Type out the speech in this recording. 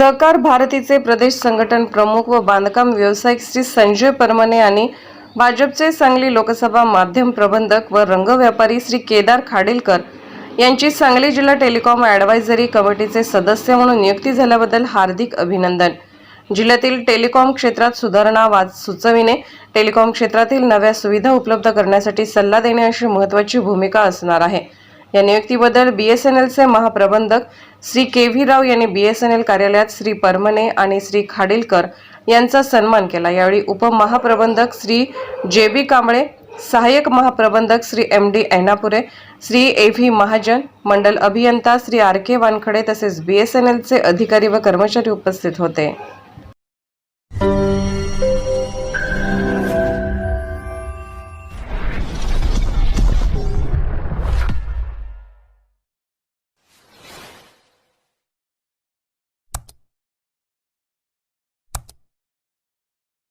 सहकार भारतीचे प्रदेश संघटन प्रमुख व बांधकाम व्यावसायिक श्री संजय परमने आणि भाजपचे सांगली लोकसभा माध्यम प्रबंधक व रंग व्यापारी श्री केदार खाडीलकर यांची सांगली जिल्हा टेलिकॉम ॲडवायझरी कमिटीचे सदस्य म्हणून नियुक्ती झाल्याबद्दल हार्दिक अभिनंदन. जिल्ह्यातील टेलिकॉम क्षेत्रात सुधारणा वाद सुचविणे टेलिकॉम क्षेत्रातील नव्या सुविधा उपलब्ध करण्यासाठी सल्ला देणे अशी महत्त्वाची भूमिका असणार आहे. या नियुक्तीबद्दल बी एस एन एलचे महाप्रबंधक श्री के व्ही राव यांनी बी एस एन एल कार्यालयात श्री परमने आणि श्री खाडीलकर यांचा सन्मान केला. यावेळी उपमहाप्रबंधक श्री जे बी कांबळे सहाय्यक महाप्रबंधक Shri M D Ainapure Shri A V Mahajan मंडल अभियंता श्री आर के वानखडे तसेच बी एस एन एलचे अधिकारी व कर्मचारी उपस्थित होते.